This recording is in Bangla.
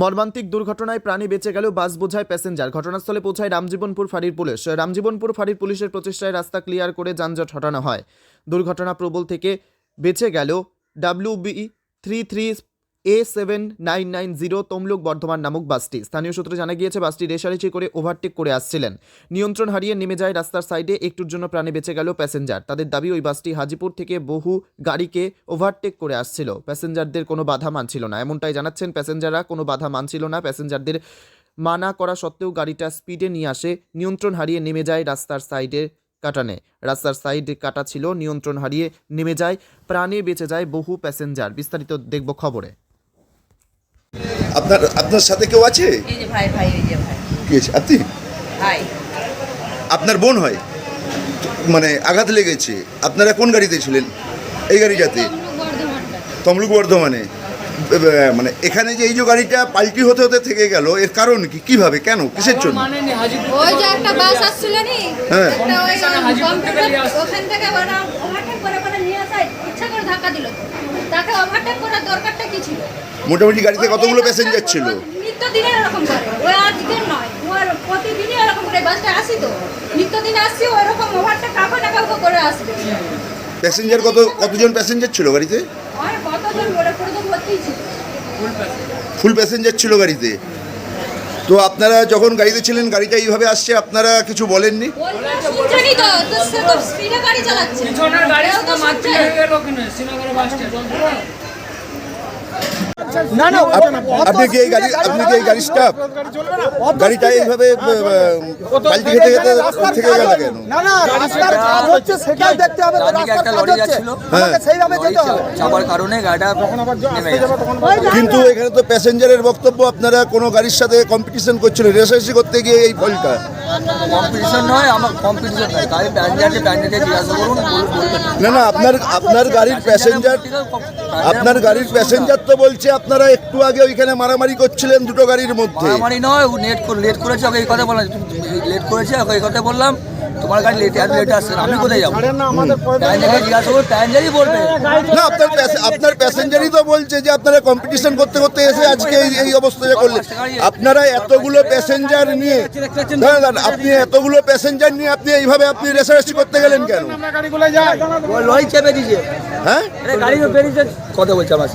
মর্মান্তিক দুর্ঘটনায় প্রাণী বেঁচে গেল বাস বোঝায় প্যাসেঞ্জার। ঘটনাস্থলে পৌঁছায় রামজীবনপুর ফাঁড়ির পুলিশ। রামজীবনপুর ফাঁড়ির পুলিশের প্রচেষ্টায় রাস্তা ক্লিয়ার করে যানজট হটানো হয়। দুর্ঘটনা প্রবল থেকে বেঁচে গেল WB three three A seven nine nine zero Tamluk Bardhaman নামক বাসটি। স্থানীয় সূত্রে জানা গিয়েছে, বাসটি রেশারেশি করে ওভারটেক করে আসছিলেন। নিয়ন্ত্রণ হারিয়ে নেমে যায় রাস্তার সাইডে, একটুর জন্য প্রাণে বেঁচে গেল প্যাসেঞ্জার। তাদের দাবি, ওই বাসটি হাজিপুর থেকে বহু গাড়িকে ওভারটেক করে আসছিল। প্যাসেঞ্জারদের কোনো বাধা মানছিল না। এমনটাই জানাচ্ছেন, প্যাসেঞ্জাররা কোনো বাধা মানছিল না। প্যাসেঞ্জারদের মানা করা সত্ত্বেও গাড়িটা স্পিডে নিয়ে আসে, নিয়ন্ত্রণ হারিয়ে নেমে যায় রাস্তার সাইডে কাটানে। রাস্তার সাইড কাটা ছিল, নিয়ন্ত্রণ হারিয়ে নেমে যায়, প্রাণে বেঁচে যায় বহু প্যাসেঞ্জার। বিস্তারিত দেখব খবরে। আপনার আপনার সাথে কেউ আছে? এই যে ভাই ভাই এই যে ভাই। কি আছে আপনি? ভাই। আপনার বোন হয়? মানে আঘাত লেগেছে। আপনারা কোন গাড়িতে ছিলেন? এই গাড়িটাতে? তমলুক বর্ধমানে। মানে এখানে যে এই যে গাড়িটা পাল্টি হতে হতে থেকে গেল এর কারণ কি? কীভাবে? কেন? কিসের জন্য? ওই যে একটা বাস আসছিল নি? হ্যাঁ। একটা ওই ওখানে হাজিপুর থেকে ওখান থেকে ওভারটেক করে করে নিয়ে আসে ইচ্ছা করে ধাক্কা দিল। তো। তাকে ওভারটেক করার দরকারটা কি ছিল? মোটামুটি গাড়িতে কতগুলো প্যাসেঞ্জার ছিল? এরকম করে। ও আজকের নয় ও প্রতিদিনই এরকম করে। বাসটা আসি তো। নিত্যদিন আসছি ওরকম ওভারটেক কাউকে না কাউকে করে আসবে। প্যাসেঞ্জার কত কতজন প্যাসেঞ্জার ছিল গাড়িতে? আর কতজন তো ভর্তি ছিল। ফুল প্যাসেঞ্জার ছিল গাড়িতে? তো আপনারা যখন গাড়িতে ছিলেন গাড়িটা এইভাবে আসছে আপনারা কিছু বলেননি? গাড়ি না না আপনি কি এই গাড়ি আপনি কি এই গাড়ি স্টাফ গাড়িটা এইভাবে পাল্টি খেতে খেতে থেকে গেল কেন? না না রাস্তার কাজ হচ্ছে সেটাই দেখতে হবে রাস্তার কাজ লরি হচ্ছে। যাচ্ছিল। আমাকে সেইভাবে যেতে হবে। চাপার কারণে গাড়িটা কিন্তু এখানে তো প্যাসেঞ্জারের বক্তব্য আপনারা কোনো গাড়ির সাথে কম্পিটিশন করছিলেন রেসারেসি করতে গিয়ে এই ফলটা কম্পিটিশন নয় আমার কম্পিটিশন নয়। গাড়ি প্যান্ডারকে প্যান্ডারকে জিজ্ঞাসা করুন না না আপনার আপনার গাড়ির প্যাসেঞ্জার আপনার গাড়ির প্যাসেঞ্জার তো বলছে আপনারা একটু আগে ওইখানে মারামারি করছিলেন দুটো গাড়ির মধ্যে। মারামারি নয় ও লেট করে লেট করেছে ওকে এই কথা বললাম লেট করেছে ওকে এই কথা বললাম। তোমার গাড়ি লেট এত লেট আসছে আমি কোথায় যাব? জিজ্ঞাসা করুন প্যান্ডারই বলবে না আপনার আপনার প্যাসেঞ্জারই তো বলছে যে আপনারা কম্পিটিশন করতে করতে এসে আজকে এই- এই অবস্থায় করলেন। আপনারা এতগুলো প্যাসেঞ্জার নিয়ে দাঁড়ান, আপনি এতগুলো প্যাসেঞ্জার নিয়ে আপনি এইভাবে আপনি রেসারেসি করতে গেলেন কেন? লরি চেপে দিয়েছে। হ্যাঁ? গাড়ি বেরিয়েছে। কথা বলছে আমার